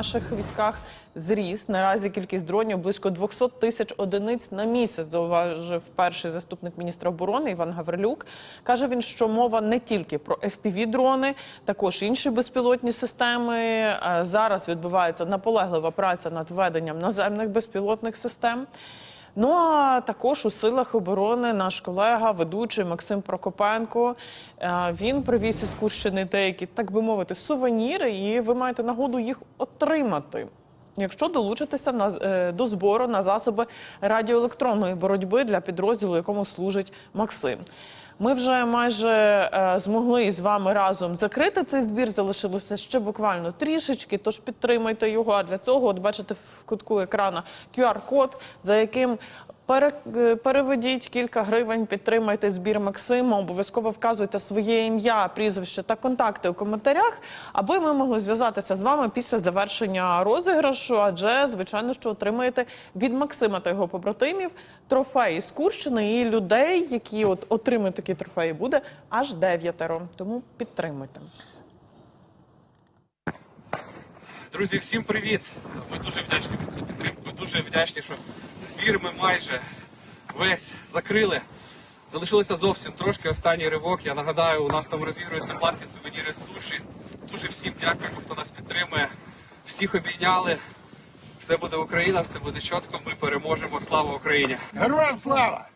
наших військах зріс. Наразі кількість дронів близько 200 тисяч одиниць на місяць. Зауважив перший заступник міністра оборони Іван Гаврилюк. каже він, що мова не тільки про fpv дрони, також інші безпілотні системи. Е, Зараз відбувається наполеглива праця над введенням наземних безпілотних систем. Ну а також у силах оборони наш колега, ведучий Максим Прокопенко. е, Він привіз із Курщини деякі, так би мовити, сувеніри, і ви маєте нагоду їх отримати. Якщо долучитися на, е, до збору на засоби радіоелектронної боротьби для підрозділу, якому служить Максим. Ми вже майже е, змогли з вами разом закрити цей збір. Залишилося ще буквально трішечки. Тож підтримайте його. А для цього, от бачите, в кутку екрана QR-код, за яким пере, переведіть кілька гривень, підтримайте збір Максима. Обов'язково вказуйте своє ім'я, прізвище та контакти у коментарях, аби ми могли зв'язатися з вами після завершення розіграшу. Адже, звичайно, що отримаєте від Максима та його побратимів трофеї з Курщини і людей, які от отримують такі трофеї, буде аж дев'ятеро. Тому підтримуйте. Друзі, всім привіт! Ми дуже вдячні вам за підтримку. Ми дуже вдячні, що збір ми майже весь закрили. Залишилося зовсім трошки останній ривок. Я нагадаю, у нас там розігруються класні сувеніри з суші. Дуже всім дякуємо, хто нас підтримує. Всіх обійняли. Все буде Україна, все буде чітко. Ми переможемо. Слава Україні! Героям слава!